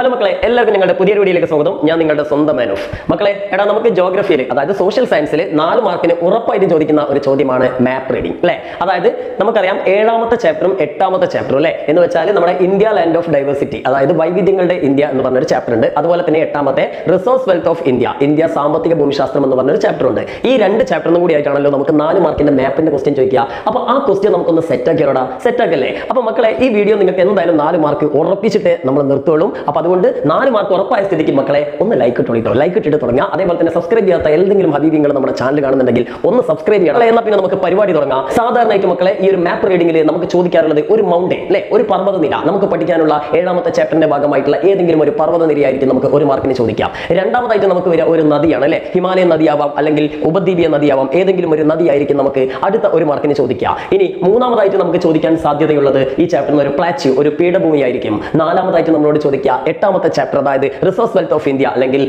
Hello മക്കളെ എല്ലാവർക്കും നിങ്ങളുടെ പുതിയ വീഡിയോയിലേക്ക് സ്വാഗതം. ഞാൻ നിങ്ങളുടെ സ്വന്തം മാനൂഫ് മക്കളെ എടാ നമുക്ക് ജോഗ്രഫിയിൽ അതായത് സോഷ്യൽ സയൻസിൽ നാല് മാർക്കിന് ഉറപ്പായിട്ട് ചോദിക്കുന്ന ഒരു ചോദ്യമാണ് മാപ്പ് റീഡിംഗ് അല്ലെ? അതായത് നമുക്കറിയാം ഏഴാമത്തെ ചാപ്റ്ററും എട്ടാമത്തെ ചാപ്റ്ററും അല്ലെ? എന്ന് വെച്ചാൽ നമ്മുടെ ഇന്ത്യ ലാൻഡ് ഓഫ് ഡൈവേഴ്സിറ്റി അതായത് വൈവിധ്യങ്ങളുടെ ഇന്ത്യ എന്ന് പറഞ്ഞൊരു ചാപ്റ്റർ ഉണ്ട്. അതുപോലെ തന്നെ എട്ടാമത്തെ resource wealth of India India സാമ്പത്തിക ഭൂമിശാസ്ത്രം എന്ന് പറഞ്ഞൊരു ചാപ്റ്റർ ഉണ്ട്. ഈ രണ്ട് ചാപ്റ്ററിനും കൂടി ആയിട്ടാണല്ലോ നമുക്ക് നാല് മാർക്കിന്റെ മാപ്പിന്റെ ക്വസ്റ്റ്യൻ ചോദിക്കുക. അപ്പോൾ ആ ക്വസ്റ്റ്യൻ നമുക്കൊന്ന് സെറ്റ് ആക്കിയോടാ. സെറ്റ് ആക്കല്ലേ? അപ്പോൾ മക്കളെ ഈ വീഡിയോ നിങ്ങൾക്ക് എന്തായാലും നാല് മാർക്ക് ഉറപ്പിച്ചിട്ട് നമ്മൾ നിർത്തുള്ളൂ. അപ്പോൾ അതുകൊണ്ട് നാല് മാർക്ക് ഉറപ്പായ സ്ഥിതിക്ക് മക്കളെ ഒന്ന് ലൈക്ക് ഇട്ടോ ലൈക്ക് ഇട്ടിട്ട് തുടങ്ങുക അതേപോലെ തന്നെ സബ്സ്ക്രൈബ് ചെയ്യാത്ത എന്തെങ്കിലും ഹബീബിങ്ങൾ നമ്മുടെ ചാനൽ കാണുന്നുണ്ടെങ്കിൽ ഒന്ന് സബ്സ്ക്രൈബ് ചെയ്യണം. എന്നാൽ പിന്നെ നമുക്ക് പരിപാടി തുടങ്ങാം. സാധാരണയായിട്ട് മക്കളെ ഈ ഒരു മാപ്പ് റീഡിംഗിൽ നമുക്ക് ചോദിക്കാറുള്ളത് ഒരു മൗണ്ടൻ അല്ലെ ഒരു പർവതനിര. നമുക്ക് പഠിക്കാനുള്ള ഏഴാമത്തെ ചാപ്റ്ററിന്റെ ഭാഗമായിട്ടുള്ള ഏതെങ്കിലും ഒരു പർവതനിരയായിരിക്കും നമുക്ക് ഒരു മാർക്കിന് ചോദിക്കാം. രണ്ടാമതായിട്ട് നമുക്ക് വരിക ഒരു നദിയാണ് അല്ലെ ഹിമാലയൻ നദിയാവാം അല്ലെങ്കിൽ ഉപദ്വീപിയ നദിയാവാം. ഏതെങ്കിലും ഒരു നദിയായിരിക്കും നമുക്ക് അടുത്ത ഒരു മാർക്കിന് ചോദിക്കാം. ഇനി മൂന്നാമതായിട്ട് നമുക്ക് ചോദിക്കാൻ സാധ്യതയുള്ളത് ഈ ചാപ്റ്ററിന് ഒരു പ്ലാച്യു ഒരു പീഠഭൂമി ആയിരിക്കും. നാലാമതായിട്ട് നമ്മളോട് ചോദിക്കുക എട്ടാമത്തെ ചാപ്റ്റർ അതായത് റിസോഴ്സ് വെൽത്ത് ഓഫ് ഇന്ത്യ അല്ലെങ്കിൽ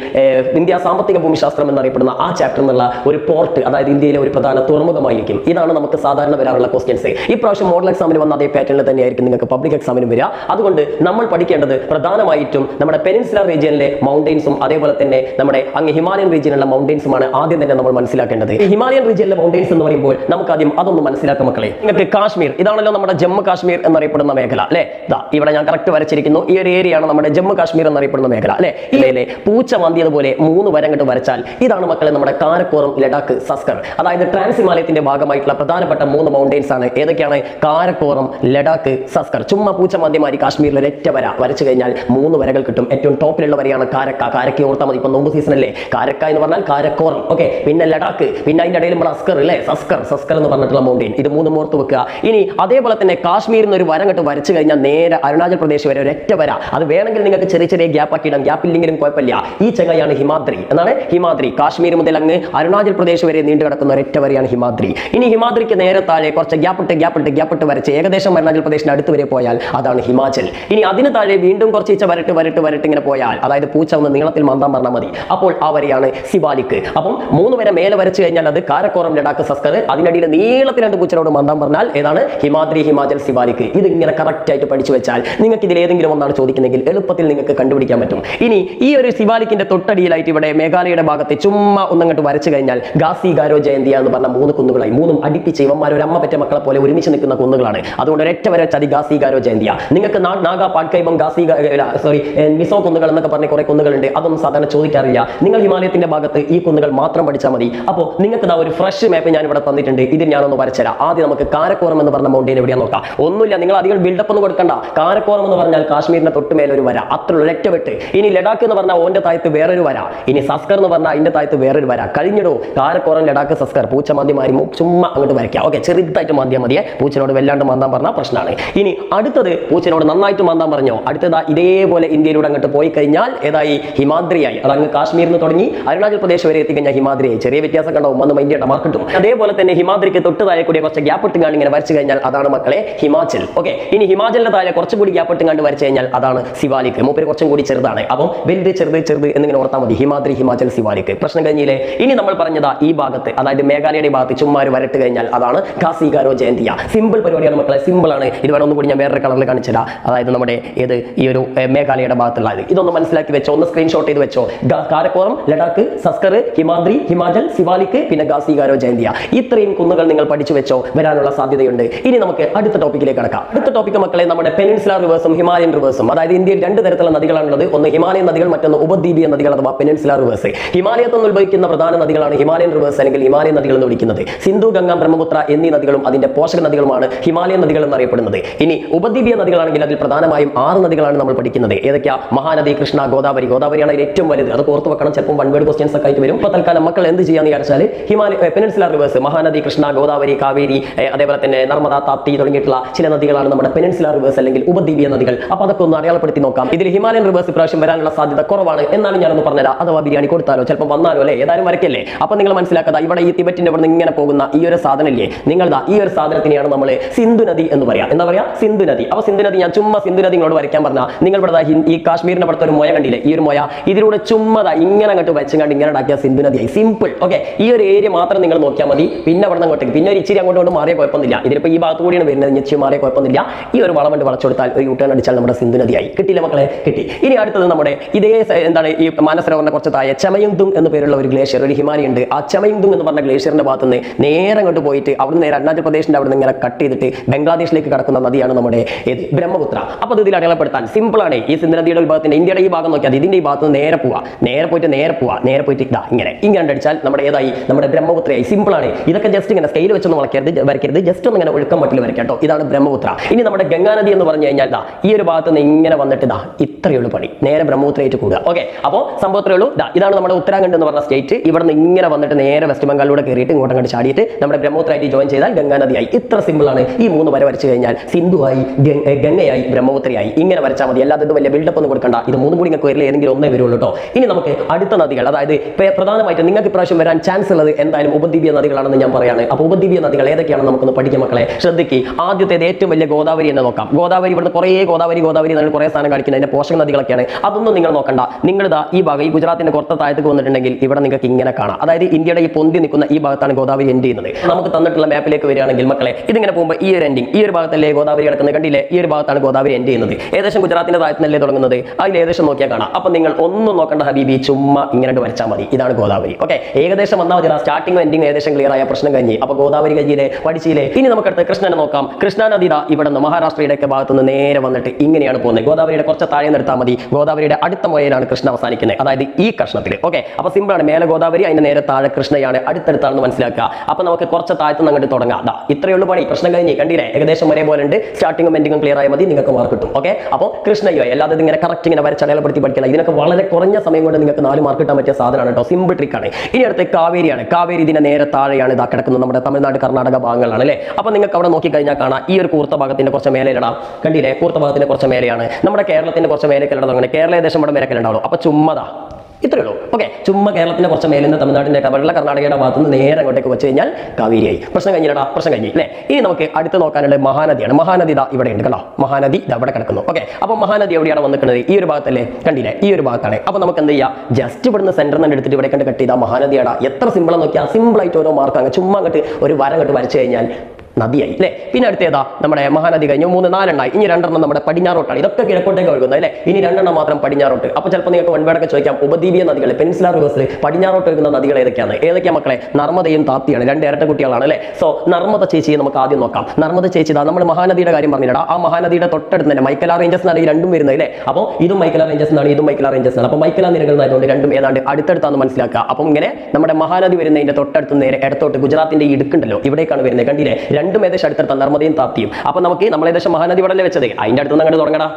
ഇന്ത്യ സാമ്പത്തിക ഭൂമിശാസ്ത്രം എന്നറിയപ്പെടുന്ന ആ ചാപ്റ്റർ എന്നുള്ള ഒരു പോർട്ട് അതായത് ഇന്ത്യയിലെ ഒരു പ്രധാന തുറമുഖമായിരിക്കും. ഇതാണ് നമുക്ക് സാധാരണ വരാറുള്ള ക്വസ്റ്റ്യൻസ് ഈ പ്രാവശ്യം മോഡൽ എക്സാമിന് വന്ന അതേ പാറ്റേണിൽ തന്നെയായിരിക്കും നിങ്ങൾക്ക് പബ്ലിക് എക്സാമിന് വരിക. അതുകൊണ്ട് നമ്മൾ പഠിക്കേണ്ടത് പ്രധാനമായിട്ടും നമ്മുടെ പെനിൻസുലർ റീജിയനിലെ മൗണ്ടെയിൻസും അതേപോലെ തന്നെ നമ്മുടെ അങ്ങ് ഹിമാലയൻ റീജിയനിലുള്ള മൗണ്ടെയിൻസുമാണ് ആദ്യം തന്നെ നമ്മൾ മനസ്സിലാക്കേണ്ടത്. ഹിമാലയൻ റീജിയനിലെ മൗണ്ടെയിൻസ് എന്ന് പറയുമ്പോൾ നമുക്ക് ആദ്യം അതൊന്ന് മനസ്സിലാക്കാം മക്കളെ. നിങ്ങൾക്ക് കാശ്മീർ ഇതാണല്ലോ നമ്മുടെ ജമ്മു കാശ്മീർ എന്നറിയപ്പെടുന്ന മേഖല അല്ലേ? ഇവിടെ ഞാൻ കറക്റ്റ് വരച്ചിരിക്കുന്നു. ഈ ഒരു ഏരിയയാണ് നമ്മുടെ ജമ്മു കാശ്മീർ എന്നറിയപ്പെടുന്ന മേഖല അല്ലെ? ഇല്ലേ പൂച്ച മാന്തിയതുപോലെ മൂന്ന് വരം കണ്ട് വരച്ചാൽ ഇതാണ് മക്കളെ നമ്മുടെ കാരക്കോറം ലഡാക്ക് സസ്കർ. അതായത് ട്രാൻസ് ഹിമാലയത്തിന്റെ ഭാഗമായിട്ടുള്ള പ്രധാനപ്പെട്ട മൂന്ന് മൗണ്ടെയിൻസ് ആണ്. ഏതൊക്കെയാണ്? കാരക്കോറം ലഡാക്ക് സസ്കർ. ചുമ്മാ പൂച്ച മാന്തിമാരി കാശ്മീരിൽ ഒരൊറ്റ വര വരച്ചു കഴിഞ്ഞാൽ മൂന്ന് വരകൾ കിട്ടും. ഏറ്റവും ടോപ്പിലുള്ള വരയാണ് കാരക്ക. കാരക്ക ഓർത്താൽ മതി. ഇപ്പൊ നോമ്പ് സീസൺ അല്ലേ? കാരക്ക എന്ന് പറഞ്ഞാൽ കാരക്കോറം. ഓക്കെ? പിന്നെ ലഡാക്ക്. പിന്നെ അതിന്റെ ഇടയിൽ നമ്മുടെ അസ്കർ അല്ലേ? സസ്കർ. സസ്കർ എന്ന് പറഞ്ഞിട്ടുള്ള മൗണ്ടെയിൻ ഇത് മൂന്നും ഓർത്ത് വെക്കുക. ഇനി അതേപോലെ തന്നെ കാശ്മീരിൽ നിന്ന് ഒരു വരം കെട്ട് വരച്ചു കഴിഞ്ഞാൽ നേരെ അരുണാചൽ പ്രദേശ് വരെ ഒരൊറ്റ വര. അത് വേണമെങ്കിൽ നിങ്ങൾക്ക് ചെറിയ ചെറിയ ഗ്യാപ്പ് ആക്കിയിടാം. ഗ്യാപ്പ് ഇല്ലെങ്കിലും കുഴപ്പമില്ല. ഈ ചെങ്ങയാണ് ഹിമാദ്രി. എന്നാണ് ഹിമാദ്രി. കാശ്മീർ മുതൽ അങ്ങ് അരുണാചൽ പ്രദേശ് വരെ നീണ്ടു കിടക്കുന്ന ഒരൊറ്റ വരെയാണ് ഹിമാദ്രി. ഇനി ഹിമാദ്രിക്ക് നേരെ താഴെ കുറച്ച് ഗ്യാപ്പ് ഇട്ട് ഗ്യാപ്പ് ഇട്ട് ഗ്യാപ്പ് ഇട്ട് വരച്ച് ഏകദേശം അരുണാചൽ പ്രദേശിന് അടുത്ത് വരെ പോയാൽ അതാണ് ഹിമാചൽ. ഇനി അതിന് താഴെ വീണ്ടും കുറച്ച് ഇച്ച വരട്ട് വരട്ട് വരട്ട് ഇങ്ങനെ പോയാൽ അതായത് പൂച്ച ഒന്ന് നീളത്തിൽ മാന്താൻ പറഞ്ഞാൽ മതി. അപ്പോൾ ആ വരെയാണ് സിവാലിക്ക് അപ്പം മൂന്ന് വരെ മേലെ വരച്ചു കഴിഞ്ഞാൽ അത് കാരക്കോറം ലഡാക്ക് സസ്കർ. അതിനടിയിൽ നീളത്തിൽ രണ്ട് പൂച്ചനോട് മാന്താൻ പറഞ്ഞാൽ ഏതാണ്? ഹിമാദ്രി ഹിമാചൽ സിവാലിക്ക് ഇത് ഇങ്ങനെ കറക്റ്റ് ആയിട്ട് പഠിച്ചു വെച്ചാൽ നിങ്ങൾക്ക് ഇതിൽ ഏതെങ്കിലും ഒന്നാണ് ചോദിക്കുന്നെങ്കിൽ എളുപ്പത്തിൽ നിങ്ങൾക്ക് കണ്ടുപിടിക്കാൻ പറ്റും. ഇനി ഈ ഒരു സിവാലിക്കിന്റെ തൊട്ടടിയിലായിട്ട് ഇവിടെ മേഘാലയയുടെ ഭാഗത്തെ ചുമ്മാ ഒന്നങ്ങോട്ട് വരച്ചു കഴിഞ്ഞാൽ ഗാസി ഗാരോ ജയന്തിയ എന്ന് പറഞ്ഞ മൂന്ന് കുന്നുകളായി മൂന്നും അടുപ്പിച്ച് ഇവന്മാർ ഒരു അമ്മ പറ്റ മക്കളെ പോലെ ഒരുമിച്ച് നിൽക്കുന്ന കുന്നുകളാണ്. അതുകൊണ്ട് ഒരൊറ്റ വരെ ചതി ഗാസി ഗാരോ ജയന്തിയ. നിങ്ങൾക്ക് നാഗ പാട്കൈബം ഗാസി സോറി മിസോ കുന്നുകൾ എന്നൊക്കെ പറഞ്ഞ കുറെ കുന്നുകളുണ്ട്. അതൊന്നും സാധാരണ ചോദിക്കാറില്ല. നിങ്ങൾ ഹിമാലയത്തിന്റെ ഭാഗത്ത് ഈ കുന്നുകൾ മാത്രം പഠിച്ചാൽ മതി. അപ്പോൾ നിങ്ങൾക്ക് ഇതാ ഒരു ഫ്രഷ് മാപ്പ് ഞാൻ ഇവിടെ തന്നിട്ടുണ്ട്. ഇതിന് ഞാനൊന്ന് വരച്ചുതരാം ആദ്യം നമുക്ക് കാരക്കോറം എന്ന് പറഞ്ഞ മൗണ്ടെയിൻ എവിടെയാ നോക്കാം. ഒന്നുമില്ല നിങ്ങൾ അധികം ബിൽഡപ്പ് ഒന്നും കൊടുക്കണ്ട. കാരക്കോറം എന്ന് പറഞ്ഞാൽ കാശ്മീരിന്റെ തൊട്ട് മേലെ ഒരു വര. ഒരൊറ്റ വിട്ട്. ഇനി ലഡാക്ക് എന്ന് പറഞ്ഞാൽ ഓന്റെ താഴത്ത് വേറൊരു വര. ഇനി സസ്കർ എന്ന് പറഞ്ഞാൽ അതിന്റെ താഴത്ത് വേറൊരു വര. കഴിഞ്ഞിടോ കാരക്കോറം ലഡാക്ക് സസ്കർ പൂച്ച മതി മാറി ചുമ്മാ അങ്ങോട്ട് വരയ്ക്കുക ഓക്കെ ചെറുതായിട്ട് മാന്തിയാൽ മതിയെ പൂച്ചനോട് വല്ലാണ്ട് മാന്താൻ പറഞ്ഞാൽ പ്രശ്നമാണ് ഇനി അടുത്തത് പൂച്ചനോട് നന്നായിട്ട് മാന്താൻ പറഞ്ഞോ? അടുത്തത് ഇതേപോലെ ഇന്ത്യയിലൂടെ അങ്ങോട്ട് പോയി കഴിഞ്ഞാൽ ഏതായി? ഹിമാദ്രിയായി. അത് അങ്ങ് കാശ്മീരിൽ നിന്ന് തുടങ്ങി അരുണാചൽ പ്രദേശ് വരെ എത്തിക്കഴിഞ്ഞാൽ ഹിമാദ്രിയായി. ചെറിയ വ്യത്യാസം കണ്ടോ? വന്ന് മൈൻഡിയുടെ മാർക്ക് കിട്ടും. അതേപോലെ തന്നെ ഹിമാദ്രിക്ക് തൊട്ട് താഴെ കൂടി കുറച്ച് ഗ്യാപ്പ് ഇട്ടുകാണ്ട് ഇങ്ങനെ വരച്ചു കഴിഞ്ഞാൽ അതാണ് മക്കളെ ഹിമാചൽ. ഓക്കെ ഇനി ഹിമാചലിന്റെ താഴെ കുറച്ചുകൂടി ഗ്യാപ്പ് ഇട്ടുകാണ്ട് വരച്ചു കഴിഞ്ഞാൽ അതാണ് സിവാലിക്ക്. മൂപ്പര് കുറച്ചും കൂടി ചെറുതാണ്. അപ്പം വലുത് ചെറുത് ചെറുത് എന്നിങ്ങനെ ഓർത്താൽ മതി. ഹിമാദ്രി ഹിമാചൽ സിവാലിക്ക്. പ്രശ്നം കഴിഞ്ഞില്ലേ? ഇനി നമ്മൾ പറഞ്ഞതാ ഈ ഭാഗത്ത് അതായത് മേഘാലയയുടെ ഭാഗത്ത് ചുമ്മാർ വരട്ട് കഴിഞ്ഞാൽ അതാണ് കാസികാരോ ജയന്തിയ. സിമ്പിൾ പരിപാടിയാണ് മക്കളെ സിമ്പിൾ ആണ്. ഇത് വേണം ഒന്നും കൂടി ഞാൻ വേറൊരു കളറിൽ കാണിച്ചതാ അതായത് നമ്മുടെ ഏത് ഈ ഒരു മേഘാലയയുടെ ഭാഗത്തുള്ളത്. ഇതൊന്ന് മനസ്സിലാക്കി വെച്ചോ ഒന്ന് സ്ക്രീൻഷോട്ട് ചെയ്ത് വെച്ചോ. കാരക്കോറം ലഡാക്ക് സസ്കർ ഹിമാദ്രി ഹിമാചൽ സിവാലിക്ക് പിന്നെ ഗാസികാരോ ജയന്തിയ. ഇത്രയും കുന്നുകൾ നിങ്ങൾ പഠിച്ചു വെച്ചോ വരാനുള്ള സാധ്യതയുണ്ട്. ഇനി നമുക്ക് അടുത്ത ടോപ്പിക്കിലേക്ക് കടക്കാം. അടുത്ത ടോപ്പിക് മക്കളെ നമ്മുടെ പെനിൻസുലാർ റിവേഴ്സും ഹിമാലയൻ റിവേഴ്സും അതായത് ഇന്ത്യയിൽ രണ്ട് തരത്തിലുള്ള നദികളാണുള്ളത്. ഒന്ന് ഹിമാലയൻ നദികൾ മറ്റൊന്ന് ഉപദ്വീപീയ നദികൾ അഥവാ പെനിൻസുലാർ റിവേഴ്സ്. ഹിമാലയത്തിൽ നിന്ന് ഉത്ഭവിക്കുന്ന പ്രധാന നദികളാണ് ഹിമാലയൻ റിവേഴ്സ് അല്ലെങ്കിൽ ഹിമാലയൻ നദികൾ എന്ന് വിളിക്കുന്നത്. സിന്ധു ഗംഗ ബ്രഹ്മപുത്ര എന്നീ നദികളും അതിന്റെ പോഷക നദികളുമാണ് ഹിമാലയൻ നദികൾ എന്നറിയപ്പെടുന്നത്. ഇനി ഉപദ്വീപീയ നദികളാണെങ്കിൽ അതിൽ പ്രധാനമായും ആറ് നദികളാണ് നമ്മൾ പഠിക്കുന്നത്. ഏതൊക്കെയാ? മഹാനദി കൃഷ്ണ ഗോദാവരി. ഗോദാവരിയാണ് ഏറ്റവും വലുത്. അത് ഓർത്ത് വെക്കണം. ചിലപ്പോൾ വൺ വേർഡ് ക്വസ്റ്റ്യൻസ് ഒക്കെ ആയിട്ട് വരും. ഇപ്പോൾ തൽക്കാലം മക്കൾ എന്ത് ചെയ്യാന്ന് വിചാരിച്ചാൽ ഹിമാലയ പെനിൻസുലാർ റിവേഴ്സ് മഹാനദി കൃഷ്ണ ഗോദാവരി കാവേരി അതേപോലെ തന്നെ നർമ്മദ താപ്തി തുടങ്ങിയിട്ടുള്ള ചില നദികളാണ് നമ്മുടെ പെനിൻസുലാർ റിവേഴ്സ് അല്ലെങ്കിൽ ഉപദ്വീപീയ നദികൾ. അപ്പോൾ അതൊക്കെ ഒന്ന് അടയാളപ്പെടുത്തി നോക്കാം. ഇതിൽ ഹിമാലയൻ റിവേഴ്സ് ഇപ്രാവശ്യം വരാനുള്ള സാധ്യത കുറവാണ്. എന്നാണ് ഞാനൊന്ന് പറഞ്ഞുതരാം. അഥവാ ബിരിയാണി കൊടുത്താലോ ചിലപ്പോൾ വന്നാലോ അല്ലേ? ഏതായാലും വരയ്ക്കല്ലേ? അപ്പോൾ നിങ്ങൾ മനസ്സിലാക്കാതെ ഇവിടെ ഈ തിബറ്റിന്റെ ഇവിടെ ഇങ്ങനെ പോകുന്ന ഈ ഒരു സാധനം ഇല്ലേ നിങ്ങൾ ഈ ഒരു സാധനത്തിനെയാണ് നമ്മൾ സിന്ധു നദി എന്ന് പറയാം. എന്താ പറയാ? സിന്ധു നദി. അപ്പോൾ സിന്ധു നദി ഞാൻ ചുമ്മാ സിന്ധു നദി നിങ്ങളോട് വരയ്ക്കാൻ പറഞ്ഞാൽ നിങ്ങൾ ഇവിടെ ഈ കാശ്മീരിന്റെ പുറത്ത് ഒരു മൊയ കണ്ടില്ലേ? ഈ ഒരു മൊയ. ഇതിലൂടെ ചുമ്മാ ദാ ഇങ്ങനെ അങ്ങോട്ട് വെച്ചങ്ങാണ്ട് ഇങ്ങനെ ഉണ്ടാക്കിയ സിന്ധു നദിയായി. സിമ്പിൾ ഓക്കെ ഈ ഒരു ഏരിയ മാത്രം നിങ്ങൾ നോക്കിയാൽ മതി. പിന്നെ അവിടെ അങ്ങോട്ടേക്ക്. പിന്നെ ഒരു ഇച്ചിരി അങ്ങോട്ട് മാറിയ കുഴപ്പമൊന്നുമില്ല. ഇതിലിപ്പോൾ ഈ ഭാഗത്ത് കൂടിയാണ് വരുന്നത്. ഇച്ചിരി മാറിയ കുഴപ്പമൊന്നുമില്ല. ഈ ഒരു വളമുണ്ട് വളച്ചു വളച്ചെടുത്താൽ ഒരു യൂട്ടേൺ അടിച്ചാൽ നമ്മുടെ സിന്ധു നദിയായി. കിട്ടിയില്ല മക്കളെ? കിട്ടി. ഇനി അടുത്തത് നമ്മുടെ ഇതേ എന്താണ് ഈ മാനസരോവറിന്റെ കുറച്ച് താഴെ ചമയുങ്തും എന്ന് പേരുള്ള ഒരു ഗ്ലേഷ്യർ ഒരു ഹിമാലയ ഉണ്ട് ആ ചമയുങ്തും എന്ന് പറഞ്ഞ ഗ്ലേഷ്യറിന്റെ ഭാഗത്ത് നിന്ന് നേരെ അങ്ങോട്ട് പോയിട്ട് അവിടെ നേരെ അരുണാചൽ പ്രദേശിന്റെ അവിടെ നിന്ന് ഇങ്ങനെ കട്ട് ചെയ്തിട്ട് ബംഗ്ലാദേശിലേക്ക് കടക്കുന്ന നദിയാണ് നമ്മുടെ ഏത് ബ്രഹ്മപുത്ര. അപ്പൊ അത് ഇതിൽ അടയാളപ്പെടുത്താൻ സിമ്പിൾ ആണ്. ഈ സിന്ധു നദിയുടെ ഉത്ഭവത്തിന്റെ ഇന്ത്യയുടെ ഈ ഭാഗം നോക്കിയാൽ ഇതിന്റെ ഈ ഭാഗത്ത് നേരെ പോവാ. നേരെ പോയിട്ട് നേരെ പോവാ. നേരെ പോയിട്ട് ഇതാ ഇങ്ങനെ. ഇങ്ങനെ അടിച്ചാൽ നമ്മുടെ ഏതായി? നമ്മുടെ ബ്രഹ്മപുത്രയായി. സിമ്പിൾ ആണ്. ഇതൊക്കെ ജസ്റ്റ് ഇങ്ങനെ സ്കെയിൽ വെച്ചൊന്നും വളക്കരുത് വരയ്ക്കരുത്. ജസ്റ്റ് ഒന്ന് ഇങ്ങനെ ഒഴുക്കം മട്ടിൽ വരയ്ക്കാം കേട്ടോ. ഇതാണ് ബ്രഹ്മപുത്ര. ഇനി നമ്മുടെ ഗംഗാനദി എന്ന് പറഞ്ഞു കഴിഞ്ഞാൽ ഈ ഒരു ഭാഗത്ത് നിന്ന് ഇങ്ങനെ വന്നിട്ട് ഇതാ ഇത്രയേ ഉള്ളൂ പണി. നേരെ ബ്രഹ്മപുത്രയായിട്ട് കൂടുക. ഓക്കെ അപ്പോൾ സംഭവത്രേ ഉള്ളൂ. ഇതാണ് നമ്മുടെ ഉത്തരാഖണ്ഡ് എന്ന് പറഞ്ഞ സ്റ്റേറ്റ് ഇവിടെ നിന്ന് ഇങ്ങനെ വന്നിട്ട് നേരെ വെസ്റ്റ് ബംഗാളിലൂടെ കയറിയിട്ട് ഇങ്ങോട്ട് കണ്ട് ചാടിയിട്ട് നമ്മുടെ ബ്രഹ്മപുത്രയായിട്ട് ജോയിൻ ചെയ്താൽ ഗംഗാനദിയായി. ഇത്ര സിമ്പിൾ ആണ്. ഈ മൂന്ന് വര വരച്ചു കഴിഞ്ഞാൽ സിന്ധുവായി ഗംഗ- ഗംഗയായി ബ്രഹ്മപുത്രയായി ഇങ്ങനെ വരച്ചാൽ മതി. അല്ലാതെ ഇത് വലിയ ബിൽഡപ്പ് ഒന്നും കൊടുക്കണ്ട. ഇത് മൂന്നും കൂടി നിങ്ങൾക്ക് വരില്ല ഏതെങ്കിലും ഒന്നേ വരുള്ളൂ കേട്ടോ ഇനി നമുക്ക് അടുത്ത നദികൾ അതായത് പ്രധാനമായിട്ട് നിങ്ങൾക്ക് ഇപ്രാവശ്യം വരാൻ ചാൻസ് ഉള്ളത് എന്തായാലും ഉപദ്വീപീയ നദികളാണെന്ന് ഞാൻ പറയാണ്. അപ്പോൾ ഉപദ്വീപീയ നദികൾ ഏതൊക്കെയാണ് നമുക്കൊന്ന് പഠിക്കാം മക്കളെ? ശ്രദ്ധിക്കുക ആദ്യത്തേത് ഏറ്റവും വലിയ ഗോദാവരി എന്ന് നോക്കാം. ഗോദാവരി ഇവിടുന്ന് കുറേ ഗോദാവരി ഗോദാവരി എന്നുള്ള കുറേ സ്ഥാനം കാണിക്കുന്നത് അതിന്റെ പോഷക നദികളൊക്കെയാണ്. അതൊന്നും നിങ്ങൾ നോക്കണ്ട. നിങ്ങൾ ഇതാ ഈ ഭാഗം ഈ ഗുജറാത്തിന്റെ കുറത്ത താഴത്തേക്ക് വന്നിട്ടുണ്ടെങ്കിൽ ഇവിടെ നിങ്ങൾക്ക് ഇങ്ങനെ കാണാം. അതായത് ഇന്ത്യയുടെ ഈ പൊന്തി നിൽക്കുന്ന ഈ ഭാഗത്താണ് ഗോദാവരി എൻഡ് ചെയ്യുന്നത്? നമുക്ക് തന്നിട്ടുള്ള മാപ്പിലേക്ക് വരികയാണെങ്കിൽ മക്കളെ ഇതിങ്ങനെ പോകുമ്പോൾ ഈ ഒരു എൻഡിങ് ഈ ഒരു ഭാഗത്തല്ലേ ഗോദാവരി കിടക്കുന്നത്? കണ്ടില്ലേ? ഈ ഒരു ഭാഗത്താണ് ഗോദാവരി എൻഡ് ചെയ്യുന്നത്? ഏകദേശം ഗുജറാത്തിന്റെ താഴത്തുനിന്നല്ലേ തുടങ്ങുന്നത്? അതിൽ ഏകദേശം നോക്കിയാൽ കാണാം. അപ്പൊ നിങ്ങൾ ഒന്നും നോക്കേണ്ട ഹബീബി ചുമ്മാ ഇങ്ങനെ വരച്ചാൽ മതി. ഇതാണ് ഗോദാവരി. ഓക്കെ ഏകദേശം വന്നാൽ മതി. സ്റ്റാർട്ടിംഗ് എൻഡിങ് ഏകദേശം ക്ലിയർ ആയ പ്രശ്നം കഴിഞ്ഞ്. അപ്പൊ ഗോദാവരി കഴിഞ്ഞില്ലേ പഠിച്ചില്ലേ ഇനി നമുക്ക് നമുക്കടുത്ത് കൃഷ്ണനെ നോക്കാം. കൃഷ്ണ നദി ദാ ഇവിടെ മഹാരാഷ്ട്രയുടെ ഒക്കെ ഭാഗത്ത് നിന്ന് നേരെ വന്നിട്ട് ഇങ്ങനെയാണ് പോകുന്നത്. ഗോദാവരിയുടെ കുറച്ച് താഴെ നിർത്താൽ മതി. ഗോദാവരിയുടെ അടുത്ത മുയലാണ് കൃഷ്ണ അവസാനിക്കുന്നത്. അതായത് ഈ കഷ്ണത്തിൽ ഓക്കെ. അപ്പൊ സിമ്പിൾ ആണ്. മേലെ ഗോദാവരി അതിന്റെ നേരെ താഴെ കൃഷ്ണയാണ് അടുത്തടുത്താണെന്ന് മനസ്സിലാക്കുക. അപ്പൊ നമുക്ക് കുറച്ച് താഴത്ത് അങ്ങോട്ട് തുടങ്ങാം. അതാ ഇത്രയേ ഉള്ളൂ പണി. പ്രശ്നം കഴിഞ്ഞ് കണ്ടില്ലേ? ഏകദേശം ഒരേപോലെ ഉണ്ട് സ്റ്റാർട്ടിങ്ങും എൻഡിങ്ങും ക്ലിയർ ആയ മതി. നിങ്ങൾക്ക് മാർക്ക് കിട്ടും. ഓക്കെ. അപ്പോൾ കൃഷ്ണയോ അല്ലാതെ ഇങ്ങനെ കറക്റ്റ് ഇങ്ങനെ വരച്ച് അടയാളപ്പെടുത്തി പഠിക്കണം ഇതിനൊക്കെ വളരെ കുറഞ്ഞ സമയം കൊണ്ട് നിങ്ങൾക്ക് നാല് മാർക്ക് കിട്ടാൻ പറ്റിയ സാധനമാണ് കേട്ടോ. സിമ്പിൾ ട്രിക്ക് ആണ്. ഇനി അടുത്ത് കാവേരിയാണ്. കാവേരി ഇതിന്റെ നേരെ താഴെയാണ്. ഇതാ കിടക്കുന്നത് നമ്മുടെ തമിഴ്നാട് കർണാടക ഭാഗങ്ങളാണ് അല്ലേ? അപ്പൊ നിങ്ങൾക്ക് അവിടെ നോക്കി കഴിഞ്ഞാൽ കാണാം. ഈ ഒരു കൂർത്ത ഭാഗത്തിന്റെ കുറച്ച് മേലെ ഇടാം കണ്ടില്ലേ? കൂർത്ത ഭാഗത്തിന്റെ കുറച്ച് മേലെയാണ്. നമ്മുടെ കേരളത്തിന്റെ കുറച്ച് മേലേക്കല്ല തുടങ്ങണം കേരള ഏകദേശം ഇവിടെ മേലേക്കല്ല ഉണ്ടാവുള്ളൂ അപ്പൊ ചുമ്മതാ. ഇത്രയേ ഉള്ളൂ. ഓക്കെ ചുമ്മാ കേരളത്തിന് കുറച്ച് മേലിൽ നിന്ന് തമിഴ്നാടിന്റെ വെള്ള കർണാടകയുടെ ഭാഗത്ത് നിന്ന് നേരെ അങ്ങോട്ടേക്ക് വെച്ച് കഴിഞ്ഞാൽ കാവേരിയായി. പ്രശ്നം കഴിഞ്ഞില്ലടാ പ്രശ്നം കഴിഞ്ഞു. അല്ലേ ഇനി നമുക്ക് അടുത്ത് നോക്കാനുള്ള മഹാനദിയാണ്. മഹാനദി ഇതാ ഇവിടെ ഉണ്ട് കേട്ടോ മഹാനദി ഇതാ ഇവിടെ കിടക്കുന്നു. ഓക്കെ അപ്പോൾ മഹാനദി എവിടെയാണ് വന്നിക്കുന്നത് ഈ ഒരു ഭാഗത്തല്ലേ? കണ്ടില്ലേ? ഈ ഒരു ഭാഗത്താണ്. അപ്പോൾ നമുക്ക് എന്ത് ചെയ്യാം? ജസ്റ്റ് ഇവിടുന്ന് സെന്റർ നിന്ന് എടുത്തിട്ട് ഇവിടെ കണ്ട് കട്ട് ചെയ്താൽ മഹാനദിയാടാ. എത്ര സിമ്പിൾ നോക്കിയാൽ സിമ്പിൾ ആയിട്ട് ഓരോ മാർക്ക് അങ്ങ് ചുമ്മാ അങ്ങോട്ട് ഒരു വര അങ്ങോട്ട് വരച്ചു കഴിഞ്ഞാൽ നദിയായി അല്ലേ? പിന്നെ അടുത്തേതാ നമ്മുടെ മഹാനദി കഴിഞ്ഞു മൂന്ന് നാലെണ്ണായി. ഇനി രണ്ടെണ്ണം നമ്മുടെ പടിഞ്ഞാറോട്ടാണ്. ഇതൊക്കെ കിഴക്കോട്ടേക്ക് ഒഴുകുന്നത് അല്ലേ? ഇനി രണ്ടെണ്ണം മാത്രം പടിഞ്ഞാറോട്ട്. അപ്പോൾ ചിലപ്പോൾ നിങ്ങൾക്ക് വൺവേടൊക്കെ ചോദിക്കാം ഉപദ്വീപീയ നദികൾ പെൻസില റിവേഴ്സിൽ പടിഞ്ഞാറോട്ട് ഒഴുകുന്ന നദികൾ ഏതൊക്കെയാണ്? ഏതൊക്കെയാ മക്കളെ? നർമ്മദയും താപ്തിയാണ് രണ്ട് ഇരട്ട കുട്ടികളാണ് അല്ലേ? സോ നർമ്മദ ചേച്ചിയെ നമുക്ക് ആദ്യം നോക്കാം. നർമ്മദ ചേച്ചി നമ്മൾ മഹാനദിയുടെ കാര്യം പറഞ്ഞിടാ ആ മഹാനദിയുടെ തൊട്ടടുത്ത് തന്നെ മൈക്കല റേഞ്ചസ് എന്നാണ് ഈ രണ്ടും വരുന്നത് അല്ലേ? അപ്പോൾ ഇതും മൈക്കല റേഞ്ചസ് എന്നാണ് ഇതും മൈക്കല റേഞ്ചസ് ആണ് അപ്പോൾ മൈക്കല നിരകൾ എന്നായതുകൊണ്ട് രണ്ടും ഏതാണ്ട് അടുത്തടുത്താന്ന് മനസ്സിലാക്കുക. അപ്പം ഇങ്ങനെ നമ്മുടെ മഹാനദി വരുന്നതിന്റെ തൊട്ടടുത്ത് നേരെ ഇടത്തോട്ട് ഗുജറാത്തിന്റെ ഇടുക്കുണ്ടല്ലോ ഇവിടേക്കാണ് വരുന്നത്. കണ്ടില്ലേ? രണ്ടും ഏകദേശം അടുത്തടുത്ത നർമ്മദയും താപ്തിയും. അപ്പൊ നമുക്ക് നമ്മൾ ഏകദേശം മഹാനദി ഇവിടെ വെച്ചത്? അതിന്റെ അടുത്ത് അങ്ങോട്ട് തുടങ്ങടാ.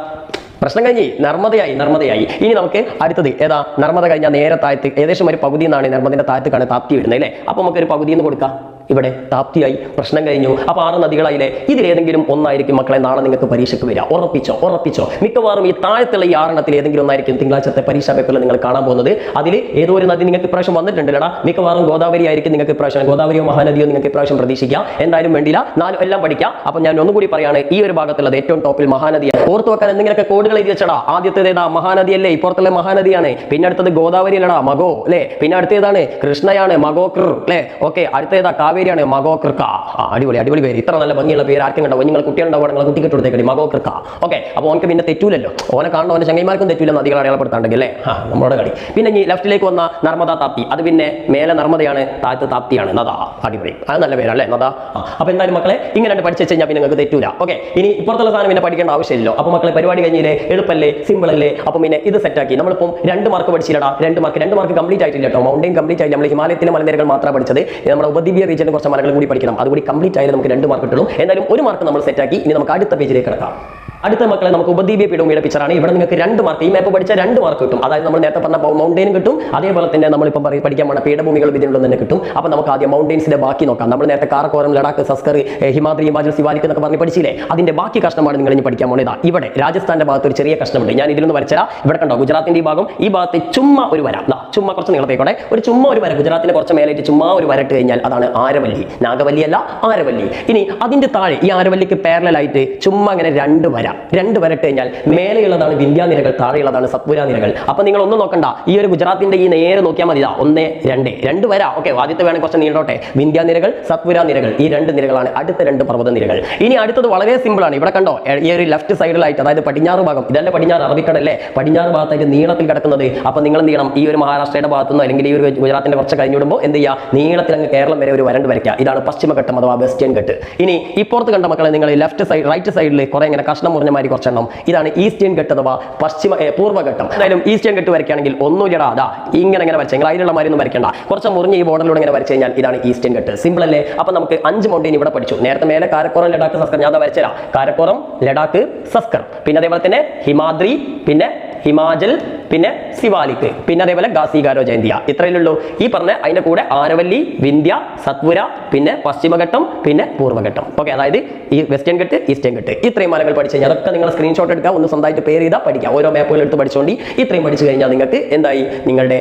പ്രശ്നം കഴിഞ്ഞ് നർമ്മദയായി നർമ്മദയായി. ഇനി നമുക്ക് അടുത്തത് ഏതാ? നർമ്മദ കഴിഞ്ഞാൽ നേരെ താഴത്ത് ഏകദേശം ഒരു പകുതി എന്നാണ് നർമ്മദിന്റെ താഴത്തേക്കാണ് താപ്തി വരുന്നത് അല്ലേ? അപ്പൊ നമുക്ക് ഒരു പകുതി എന്ന് കൊടുക്കാം. ഇവിടെ താപ്തിയായി പ്രശ്നം കഴിഞ്ഞു. അപ്പൊ ആറ് നദികളായില്ലേ? ഇതിലേതെങ്കിലും ഒന്നായിരിക്കും മക്കളെ നാളെ നിങ്ങൾക്ക് പരീക്ഷയ്ക്ക് വരിക. ഉറപ്പിച്ചോ ഉറപ്പിച്ചോ. മിക്കവാറും ഈ താഴത്തുള്ള ഈ ആറെണ്ണത്തിൽ ഏതെങ്കിലും ഒന്നായിരിക്കും തിങ്കളാഴ്ചത്തെ പരീക്ഷാ പേപ്പറിൽ നിങ്ങൾ കാണാൻ പോകുന്നത്. അതിൽ ഏതോ ഒരു നദി നിങ്ങൾക്ക് ഇപ്രാവശ്യം വന്നിട്ടുണ്ടല്ലടാ? മിക്കവാറും ഗോദാവരി ആയിരിക്കും നിങ്ങൾക്ക് ഇപ്രാവശ്യം. ഗോദാവരിയോ മഹാനദിയോ നിങ്ങൾക്ക് ഇപ്രാവശ്യം പ്രതീക്ഷിക്കാം. എന്തായാലും വേണ്ടില്ല നാലും എല്ലാം പഠിക്കാം. അപ്പൊ ഞാൻ ഒന്നുകൂടി പറയാണ് ഈ ഒരു ഭാഗത്തുള്ളത് ഏറ്റവും ടോപ്പിൽ മഹാനദിയാണ്. ഓർത്ത് വെക്കാൻ എന്തെങ്കിലുമൊക്കെ കോഡുകൾ എഴുതി വെച്ചടാ. ആദ്യത്തേത് ഏതാ? മഹാനദിയല്ലേ? ഇപ്പുറത്തുള്ള മഹാനദിയാണ്. പിന്നെ അടുത്തത് ഗോദാവരി അല്ലടാ മഗോ അല്ലേ? പിന്നെ അടുത്തേതാണ് കൃഷ്ണയാണ് മഗോ കൃ അല്ലേ? ഓക്കെ അടുത്തേതാ കാവേരിയാണ് മകോ കൃക്ക. അടിപൊളി അടിപൊളി പേര്. ഇത്ര നല്ല ഭംഗിയുള്ള പേര് ആർക്കും കണ്ടോ? നിങ്ങൾ കുട്ടികളുണ്ടാവും നിങ്ങൾ കുട്ടിക്ക് കൊടുത്തേക്കടി മകോ കൃക്ക. ഓക്കെ അപ്പോൾ ഓനക്ക് പിന്നെ തെറ്റൂലല്ലോ. ഓനെ കാണുന്ന ഓനെ ചങ്ങൈമാർക്കും തെറ്റൂല നദികൾ അടയാളപ്പെടുത്താണ്ടെങ്കിൽ അല്ലേ? ആ നമ്മുടെ കളി. പിന്നെ ഈ ലെഫ്റ്റിലേക്ക് വന്ന നർമ്മദ താപ്തി. അത് പിന്നെ മേലെ നർമ്മദയാണ് താഴത്ത് താപ്തിയാണ്. നദ അടിപൊളി. അത് നല്ല പേരല്ലേ നദ? അപ്പൊ എന്തായാലും മക്കളെ ഇങ്ങനെ രണ്ട് പഠിച്ചു കഴിഞ്ഞാൽ പിന്നെ നിങ്ങൾക്ക് തെറ്റൂല. ഓക്കെ ഇനി ഇപ്പുറത്തുള്ള സാധനം പിന്നെ പഠിക്കേണ്ട ആവശ്യമില്ലല്ലോ. അപ്പോൾ മക്കളെ പരിപാടി കഴിഞ്ഞില്ലേ? എളുപ്പല്ലേ? സിമ്പിൾ അല്ലേ? അപ്പോൾ പിന്നെ ഇത് സെറ്റാക്കി നമ്മളിപ്പം രണ്ട് മാർക്ക് പഠിച്ചില്ലടാ. രണ്ട് മാർക്ക് രണ്ട് മാർക്ക് കംപ്ലീറ്റ് ആയിട്ടില്ല കേട്ടോ. മൗണ്ടൈൻ കംപ്ലീറ്റ് ആയില്ല. നമ്മൾ ഹിമാലയത്തിലെ മലനിരകൾ മാത്രമാണ് പഠിച്ചത്. നമ്മുടെ ഉപദ്വീപീയ റീജിയനിൽ കുറച്ച് മലകൾ കൂടി പഠിക്കണം. അതുകൂടി കംപ്ലീറ്റ് ആയാലും നമുക്ക് രണ്ട് മാർക്ക് കിട്ടുള്ളൂ. എന്തായാലും ഒരു മാർക്ക് നമ്മൾ സെറ്റാക്കി ഇനി നമുക്ക് അടുത്ത പേജിലേക്ക് കിടക്കാം. അടുത്ത മക്കളെ നമുക്ക് ഉപദ്വീപീയ പീഠഭൂമിയുടെ പിക്ചറാണ് ഇവിടെ നിങ്ങൾക്ക് രണ്ട് മാർക്ക് ഈ മാപ്പ് പഠിച്ച രണ്ട് മാർക്ക് കിട്ടും. അതായത് നമ്മൾ നേരത്തെ പറഞ്ഞ മൗണ്ടൈനും കിട്ടും. അതേപോലെ തന്നെ നമ്മളിപ്പം പറയും പഠിക്കാൻ പോണ പീഠഭൂമികൾ ഇതിനുള്ള തന്നെ കിട്ടും. അപ്പോൾ നമുക്ക് ആദ്യം മൗണ്ടൈൻസിന്റെ ബാക്കി നോക്കാം. നമ്മൾ നേരത്തെ കാറക്കോരം ലഡാക്ക് സസ്കർ ഹിമാദ്രി ഹിമാചൽ സിവാലിക് എന്നൊക്കെ പറഞ്ഞ് പഠിച്ചില്ലേ? അതിന്റെ ബാക്കി കഷ്ണമാണ് നിങ്ങൾ ഇനി പഠിക്കാൻ ഇതാ ഇവിടെ രാജസ്ഥാന്റെ ഭാഗത്ത് ഒരു ചെറിയ കഷ്ണമുണ്ട്. ഞാൻ ഇതിൽ നിന്ന് വരച്ചാൽ ഇവിടെ കണ്ടോ ഗുജറാത്തിന്റെ ഈ ഭാഗം. ഈ ഭാഗത്ത് ചുമ്മാ ഒരു വര. ചുമ്മാ കുറച്ച് നീളത്തേക്കോടെ ഒരു ചുമ്മാ ഒരു വര. ഗുജറാത്തിന്റെ കുറച്ച് മേലായിട്ട് ചുമ്മാ ഒരു വരട്ട് കഴിഞ്ഞാൽ അതാണ് ആരവല്ലി. നാഗവല്ലി അല്ല ആരവല്ലി. ഇനി അതിന്റെ താഴെ ഈ ആരവല്ലിക്ക് പാരലായിട്ട് ചുമ്മാ അങ്ങനെ രണ്ട് വര. രണ്ട് വരട്ട് കഴിഞ്ഞാൽ മേലെയുള്ളതാണ് വിന്ധ്യാനിരകൾ താഴെയുള്ളതാണ് സത്പുര നിരകൾ. അപ്പൊ നിങ്ങൾ ഒന്നും നോക്കണ്ട. ഈ ഒരു ഗുജറാത്തിന്റെ ഈ നേരെ നോക്കിയാൽ മതി. ഒന്ന് രണ്ട്. രണ്ട് വര. ഓക്കെ ആദ്യത്തെ വേണം കുറച്ച് നീണ്ടോട്ടെ. വിന്ധ്യാനിരകൾ സത്പുര നിരകൾ. ഈ രണ്ട് നിരകളാണ് അടുത്ത രണ്ട് പർവത നിരകൾ. ഇനി അടുത്തത് വളരെ സിമ്പിൾ ആണ്. ഇവിടെ കണ്ടോ ഈ ഒരു ലെഫ്റ്റ് സൈഡിലായിട്ട് അതായത് പടിഞ്ഞാറ് ഭാഗം. ഇതല്ല പടിഞ്ഞാറ് അറബിക്കടല്ലേ പടിഞ്ഞാറ് ഭാഗത്തായിട്ട് നീളത്തിൽ കിടക്കുന്നത്. അപ്പൊ നിങ്ങൾ ചെയ്യണം? ഈ ഒരു മഹാരാഷ്ട്രയുടെ ഭാഗത്തുനിന്ന് അല്ലെങ്കിൽ ഈ ഒരു ഗുജറാത്തിന്റെ കുറച്ച് കഴിഞ്ഞിടുമ്പോൾ എന്ത് ചെയ്യുക? നീളത്തിൽ അങ്ങ് കേരളം വരെ ഒരു വരണ്ട് വരയ്ക്കുക. ഇതാണ് പശ്ചിമഘട്ടം അഥവാ വെസ്റ്റേൺ ഘട്ട്. ഇനി ഇപ്പുറത്ത് കണ്ട മക്കളെ നിങ്ങൾ ലെഫ്റ്റ് സൈഡ് റൈറ്റ് സൈഡിൽ കുറെ ഇങ്ങനെ കഷ്ണം മുറിഞ്ഞ മാതിരി കുറച്ചെണ്ണം. ഇതാണ് ഈസ്റ്റേൺ ഘട്ട് അഥവാ പശ്ചിമ പൂർവഘട്ടം. എന്തായാലും ഈസ്റ്റേൺ ഘട്ട് വരയ്ക്കുകയാണെങ്കിൽ ഒന്നുമില്ലടാ അതാ ഇങ്ങനെ ഇങ്ങനെ വരച്ചെങ്കിൽ അതിലുള്ള മാതിരി ഒന്നും വരയ്ക്കണ്ട. കുറച്ച് മുറിഞ്ഞ് ഈ ബോർഡറിലൂടെ ഇങ്ങനെ വരച്ചു കഴിഞ്ഞാൽ ഇതാണ് ഈസ്റ്റേൺ ഘട്ട്. സിമ്പിൾ അല്ലേ? അപ്പൊ നമുക്ക് അഞ്ച് മൗണ്ടൈൻ ഇവിടെ പഠിച്ചു. നേരത്തെ മേലെ കാരക്കോറം ലഡാക്ക് സസ്കർ ഞാൻ വരച്ചുതരാം കാരക്കോറം ലഡാക്ക് സസ്കർ പിന്നെ അതേപോലെ തന്നെ ഹിമാദ്രി പിന്നെ ഹിമാചൽ പിന്നെ ശിവാലിക് പിന്നെ അതേപോലെ ഗാസികാരോ ജയന്തിയ. ഇത്രയുള്ളൂ ഈ പറഞ്ഞ അതിന്റെ കൂടെ ആരവല്ലി വിന്ധ്യ സത്പുര പിന്നെ പശ്ചിമഘട്ടം പിന്നെ പൂർവഘട്ടം. ഓക്കെ അതായത് ഈ വെസ്റ്റേൺ ഘട്ട് ഈസ്റ്റേൺ ഘട്ട്. ഇത്രയും മലകൾ പഠിച്ചു കഴിഞ്ഞാൽ അതൊക്കെ നിങ്ങൾ സ്ക്രീൻഷോട്ട് എടുക്കുക ഒന്ന് സ്വന്തമായിട്ട് പേര് ചെയ്താൽ പഠിക്കുക ഓരോ മാപ്പുകൾ എടുത്ത് പഠിച്ചുകൊണ്ട് ഇത്രയും പഠിച്ചു കഴിഞ്ഞാൽ നിങ്ങൾക്ക് എന്തായി? നിങ്ങളുടെ